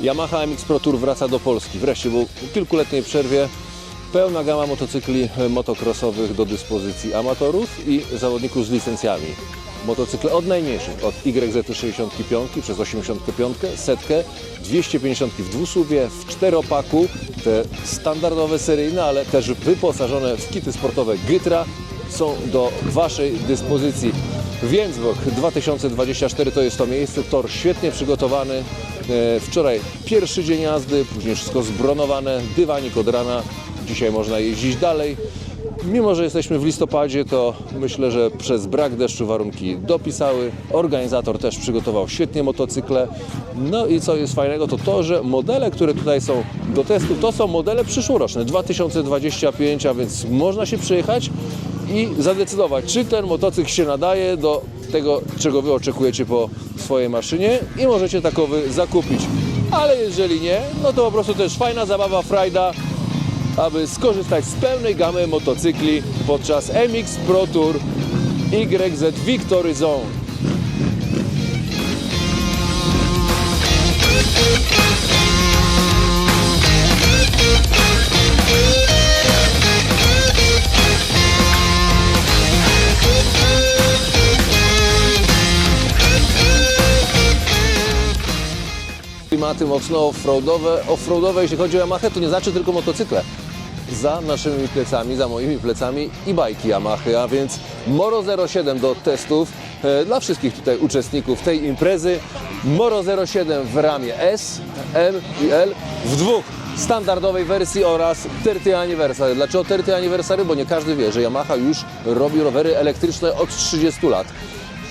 Yamaha MX Pro Tour wraca do Polski. Wreszcie, po kilkuletniej przerwie pełna gama motocykli e, motocrossowych do dyspozycji amatorów i zawodników z licencjami. Motocykle od najmniejszych, od YZ65 przez 85, setkę, 250 w dwusłuwie, w czteropaku, te standardowe seryjne, ale też wyposażone w kity sportowe Gytra są do Waszej dyspozycji. Więcborg 2024 to jest to miejsce, tor świetnie przygotowany. E, Wczoraj pierwszy dzień jazdy, później wszystko zbronowane, dywanik od rana. Dzisiaj można jeździć dalej. Mimo, że jesteśmy w listopadzie, to myślę, że przez brak deszczu warunki dopisały. Organizator też przygotował świetnie motocykle. No i co jest fajnego, to to, że modele, które tutaj są do testu, to są modele przyszłoroczne 2025, a więc można się przyjechać i zadecydować, czy ten motocykl się nadaje do tego, czego Wy oczekujecie po swojej maszynie i możecie takowy zakupić. Ale jeżeli nie, no to po prostu też fajna zabawa, frajda, aby skorzystać z pełnej gamy motocykli podczas MX Pro Tour YZ Victory Zone. Klimaty mocno offroadowe. Offroadowe, jeśli chodzi o Yamaha, to nie znaczy tylko motocykle. Za naszymi plecami, za moimi plecami i bajki Yamaha, a więc Moro 07 do testów e, dla wszystkich tutaj uczestników tej imprezy. Moro 07 w ramie S, M i L w dwóch standardowej wersji oraz Terty Anniversary. Dlaczego Terty Anniversary? Bo nie każdy wie, że Yamaha już robi rowery elektryczne od 30 lat.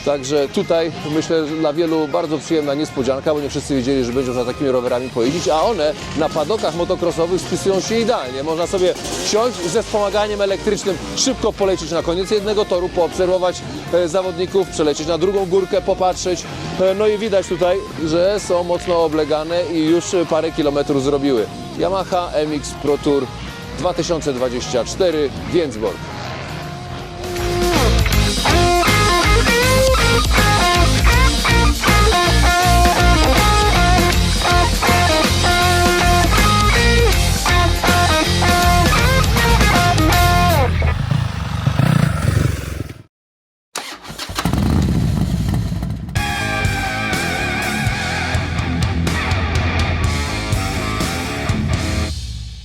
Także tutaj myślę, że dla wielu bardzo przyjemna niespodzianka, bo nie wszyscy wiedzieli, że będzie można takimi rowerami pojeździć, a one na padokach motocrossowych spisują się idealnie. Można sobie wsiąść ze wspomaganiem elektrycznym, szybko polecieć na koniec jednego toru, poobserwować e, zawodników, przelecieć na drugą górkę, popatrzeć. E, No i widać tutaj, że są mocno oblegane i już parę kilometrów zrobiły. Yamaha MX Pro Tour 2024 Więcborg.